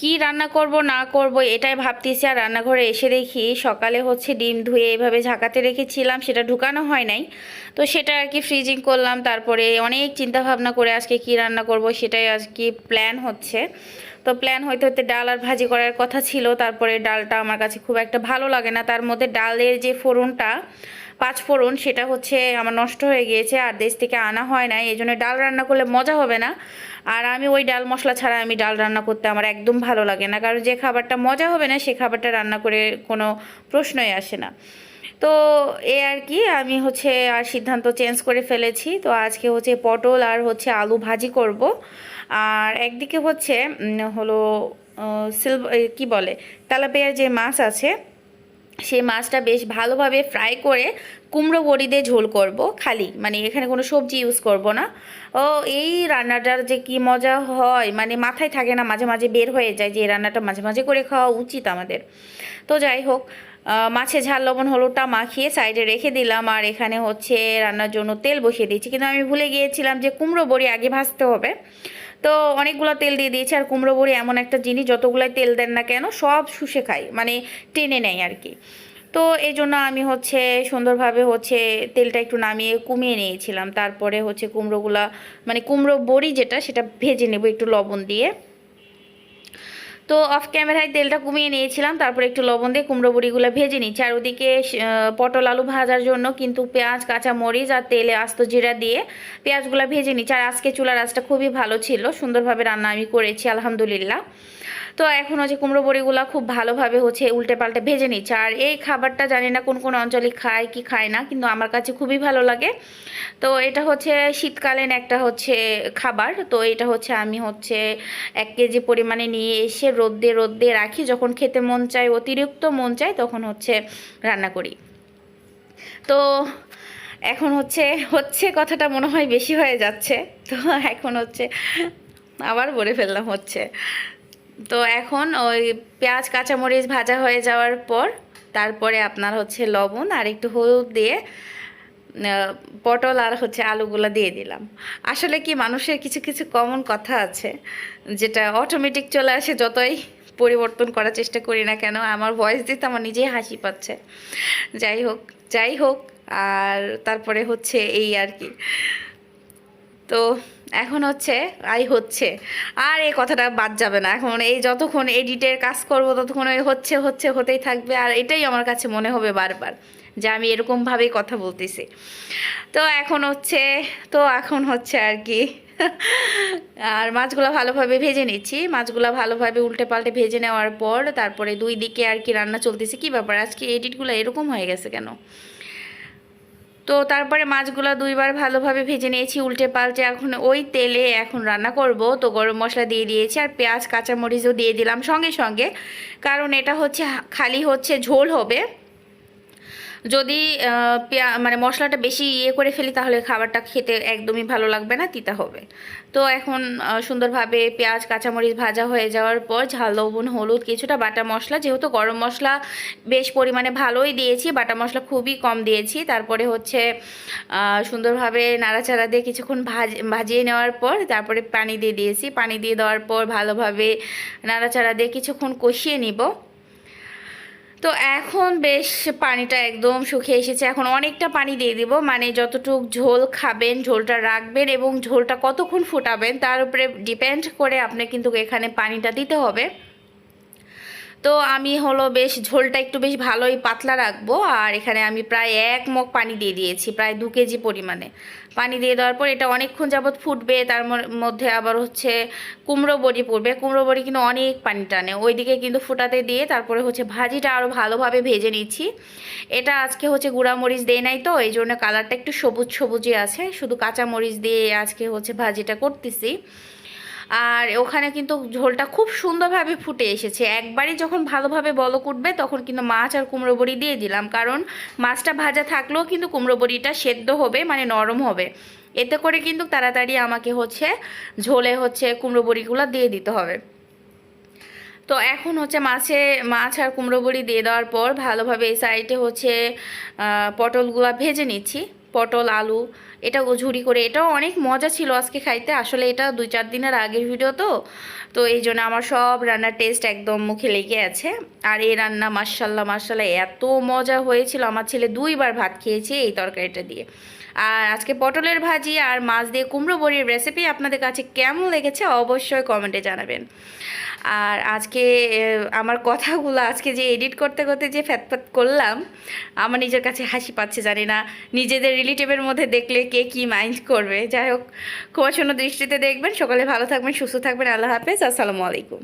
কি রান্না করব, না করব, এটাই ভাবতেছি। আর রান্নাঘরে এসে দেখি সকালে হচ্ছে ডিম ধুয়ে এভাবে ঝাঁকাতে রেখেছিলাম, সেটা ঢুকানো হয় নাই। তো সেটা আর কি ফ্রিজিং করলাম, তারপরে অনেক চিন্তা ভাবনা করে আজকে কি রান্না করব, সেটাই আজকে প্ল্যান হচ্ছে। তো প্ল্যান হইতে হইতে ডাল আর ভাজি করার কথা ছিল, তারপরে ডালটা আমার কাছে খুব একটা ভালো লাগে না। তার মধ্যে ডালের যে ফোড়নটা পাঁচ ফোড়ন, সেটা হচ্ছে আমার নষ্ট হয়ে গিয়েছে আর দেশ থেকে আনা হয় না এই জন্য ডাল রান্না করলে মজা হবে না। আর আমি ওই ডাল মশলা ছাড়া আমি ডাল রান্না করতে আমার একদম ভালো লাগে না, কারণ যে খাবারটা মজা হবে না, সে খাবারটা রান্না করে কোনো প্রশ্নই আসে না। তো এ আর কি, আমি হচ্ছে আর সিদ্ধান্ত চেঞ্জ করে ফেলেছি। তো আজকে হচ্ছে পটল আর হচ্ছে আলু ভাজি করব। আর একদিকে হচ্ছে হলো সিলভ কি বলে, তেলাপিয়ার যে মাছ আছে সেই মাছটা বেশ ভালোভাবে ফ্রাই করে কুমড়ো বড়ি দিয়ে ঝোল করব খালি। মানে এখানে কোনো সবজি ইউজ করব না। ও, এই রান্নাটার যে কি মজা হয় মানে মাথায় থাকে না, মাঝে মাঝে বের হয়ে যায় যে রান্নাটা মাঝে মাঝে করে খাওয়া উচিত আমাদের। তো যাই হোক মাছে ঝাল, লবণ, হলুদটা মাখিয়ে সাইডে রেখে দিলাম। আর এখানে হচ্ছে রান্নার জন্য তেল বসিয়ে দিয়েছি। কিন্তু আমি ভুলে গিয়েছিলাম যে কুমড়ো বড়ি আগে ভাজতে হবে। তো অনেকগুলো তেল দিয়ে দিয়েছি। আর কুমড়ো বড়ি এমন একটা জিনিস, যতগুলাই তেল দেন না কেন, সব শুষে খাই। মানে টেনে নেয় আর কি। তো এই জন্য আমি হচ্ছে সুন্দরভাবে হচ্ছে তেলটা একটু নামিয়ে কমিয়ে নিয়েছিলাম। তারপরে হচ্ছে কুমড়োগুলা মানে কুমড়ো বড়ি যেটা, সেটা ভেজে নেব একটু লবণ দিয়ে। তো অফ ক্যামেরায় তেলটা কমিয়ে নিয়েছিলাম, তারপর একটু লবণ দিয়ে কুমড়ো বড়িগুলো ভেজে নিচ্ছি। আর ওদিকে পটল আলু ভাজার জন্য কিন্তু পেঁয়াজ, কাঁচা মরিচ আর তেলে আস্ত জিরা দিয়ে পেঁয়াজগুলো ভেজে নিচ্ছি। আর আজকে চুলার আঁচটা খুবই ভালো ছিল, সুন্দরভাবে রান্না আমি করেছি, আলহামদুলিল্লাহ। তো এখন হচ্ছে কুমড়ো বড়িগুলো খুব ভালোভাবে হচ্ছে উল্টে পাল্টে ভেজে নিচ্ছে। আর এই খাবারটা জানি না কোন কোন অঞ্চলে খায়, কি খায় না, কিন্তু আমার কাছে খুবই ভালো লাগে। তো এটা হচ্ছে শীতকালীন একটা হচ্ছে খাবার। তো এটা হচ্ছে আমি হচ্ছে এক কেজি পরিমাণে নিয়ে এসে রোদ্দে রোদ্দে রাখি। যখন খেতে মন চায়, অতিরিক্ত মন চায়, তখন হচ্ছে রান্না করি। তো এখন হচ্ছে হচ্ছে কথাটা মনে হয় বেশি হয়ে যাচ্ছে। তো এখন হচ্ছে আবার বলে ফেললাম হচ্ছে। তো এখন ওই পেঁয়াজ, কাঁচামরিচ ভাজা হয়ে যাওয়ার পর তারপরে আপনার হচ্ছে লবণ আর একটু হলুদ দিয়ে পটল আর হচ্ছে আলুগুলো দিয়ে দিলাম। আসলে কি মানুষের কিছু কিছু কমন কথা আছে, যেটা অটোমেটিক চলে আসে যতই পরিবর্তন করার চেষ্টা করি না কেন, আমার ভয়েস দিতে আমার নিজেই হাসি পাচ্ছে। যাই হোক যাই হোক, আর তারপরে হচ্ছে এই আর কি। তো এখন হচ্ছে আই হচ্ছে। আর এই কথাটা বাদ যাবে না। এখন এই যতক্ষণ এডিটের কাজ করব, ততক্ষণ ওই হচ্ছে হচ্ছে, হতেই থাকবে। আর এটাই আমার কাছে মনে হবে বারবার, যে আমি এরকমভাবেই কথা বলতেছি। তো এখন হচ্ছে, তো এখন হচ্ছে আর কি। আর মাছগুলো ভালোভাবে ভেজে নিচ্ছি। মাছগুলো ভালোভাবে উল্টে পাল্টে ভেজে নেওয়ার পর, তারপরে দুই দিকে আর কি রান্না চলতেছে। কি ব্যাপার? আজকে এডিটগুলো এরকম হয়ে গেছে কেন? তো তারপরে মাছগুলো দুইবার ভালোভাবে ভেজে নিয়েছি, উল্টে পাল্টে। এখন ওই তেলে এখন রান্না করব। তো গরম মশলা দিয়ে দিয়েছি আর পেঁয়াজ, কাঁচামরিচও দিয়ে দিলাম সঙ্গে সঙ্গে। কারণ এটা হচ্ছে, খালি হচ্ছে ঝোল হবে। যদি পেঁয়া মানে মশলাটা বেশি ইয়ে করে ফেলি তাহলে খাবারটা খেতে একদমই ভালো লাগবে না, তিতা হবে। তো এখন সুন্দরভাবে পেঁয়াজ, কাঁচামরিচ ভাজা হয়ে যাওয়ার পর ঝাল, লবণ, হলুদ, কিছুটা বাটা মশলা, যেহেতু গরম মশলা বেশ পরিমাণে ভালোই দিয়েছি, বাটা মশলা খুবই কম দিয়েছি, তারপরে হচ্ছে সুন্দরভাবে নাড়াচাড়া দিয়ে কিছুক্ষণ ভাজ, ভাজিয়ে নেওয়ার পর তারপরে পানি দিয়ে দিয়েছি। পানি দিয়ে দেওয়ার পর ভালোভাবে নাড়াচাড়া দিয়ে কিছুক্ষণ কষিয়ে নিব। তো এখন বেশ পানিটা একদম শুকিয়ে এসেছে। এখন অনেকটা পানি দিয়ে দিব। মানে যতটুক ঝোল খাবেন, ঝোলটা রাখবেন এবং ঝোলটা কতক্ষণ ফুটাবেন, তার উপরে ডিপেন্ড করে আপনি কিন্তু এখানে পানিটা দিতে হবে। তো আমি হলো বেশ ঝোলটা একটু বেশ ভালোই পাতলা রাখব, আর এখানে আমি প্রায় এক মগ পানি দিয়ে দিয়েছি, প্রায় দু কেজি পরিমাণে। পানি দিয়ে দেওয়ার পর এটা অনেকক্ষণ যাবৎ ফুটবে, তার মধ্যে আবার হচ্ছে কুমড়ো বড়ি পড়বে। কুমড়ো বড়ি কিন্তু অনেক পানি টানে, ওইদিকে কিন্তু ফুটাতে দিয়ে তারপরে হচ্ছে ভাজিটা আরও ভালোভাবে ভেজে নিচ্ছি। এটা আজকে হচ্ছে গুঁড়া মরিচ দেয় নাই তো, এই জন্য কালারটা একটু সবুজ সবুজই আছে, শুধু কাঁচা মরিচ দিয়ে আজকে হচ্ছে ভাজিটা করতেছি। আর ওখানে কিন্তু ঝোলটা খুব সুন্দরভাবে ফুটে এসেছে। একবারই যখন ভালোভাবে বলক উঠবে, তখন কিন্তু মাছ আর কুমড়ো বড়ি দিয়ে দিলাম। কারণ মাছটা ভাজা থাকলেও কিন্তু কুমড়ো বড়িটা সেদ্ধ হবে মানে নরম হবে। এতে করে কিন্তু তাড়াতাড়ি আমাকে হচ্ছে ঝোলে হচ্ছে কুমড়ো বড়িগুলো দিয়ে দিতে হবে। তো এখন হচ্ছে মাছে, মাছ আর কুমড়ো বড়ি দিয়ে দেওয়ার পর ভালোভাবে এই সাইডে হচ্ছে পটলগুলো ভেজে নিচ্ছি। পটল, আলু এটা ঝুড়ি করে। এটাও অনেক মজা ছিল আজকে খাইতে। আসলে এটা দুই চার দিনের আগের ভিডিও তো। তো এই জন্য আমার সব রান্নার টেস্ট একদম মুখে লেগে আছে। আর এই রান্না মার্শাল্লাহ মার্শাল্লাহ এত মজা হয়েছিল। আমার ছেলে দুইবার ভাত খেয়েছে এই তরকারিটা দিয়ে। আর আজকে পটলের ভাজি আর মাছ দিয়ে কুমড়ো বড়ির রেসিপি আপনাদের কাছে কেমন লেগেছে অবশ্যই কমেন্টে জানাবেন। আর আজকে আমার কথাগুলো আজকে যে এডিট করতে করতে যে ফ্যাতফ্যাত করলাম, আমার নিজের কাছে হাসি পাচ্ছে জানি না। নিজেদের রিলেটিভের মধ্যে দেখলে কে কি মাইন্ড করবে। যাই হোক ক্ষমাশূন্য দৃষ্টিতে দেখবেন। সকালে ভালো থাকবেন, সুস্থ থাকবেন। আল্লাহ হাফেজ। আসসালামু আলাইকুম।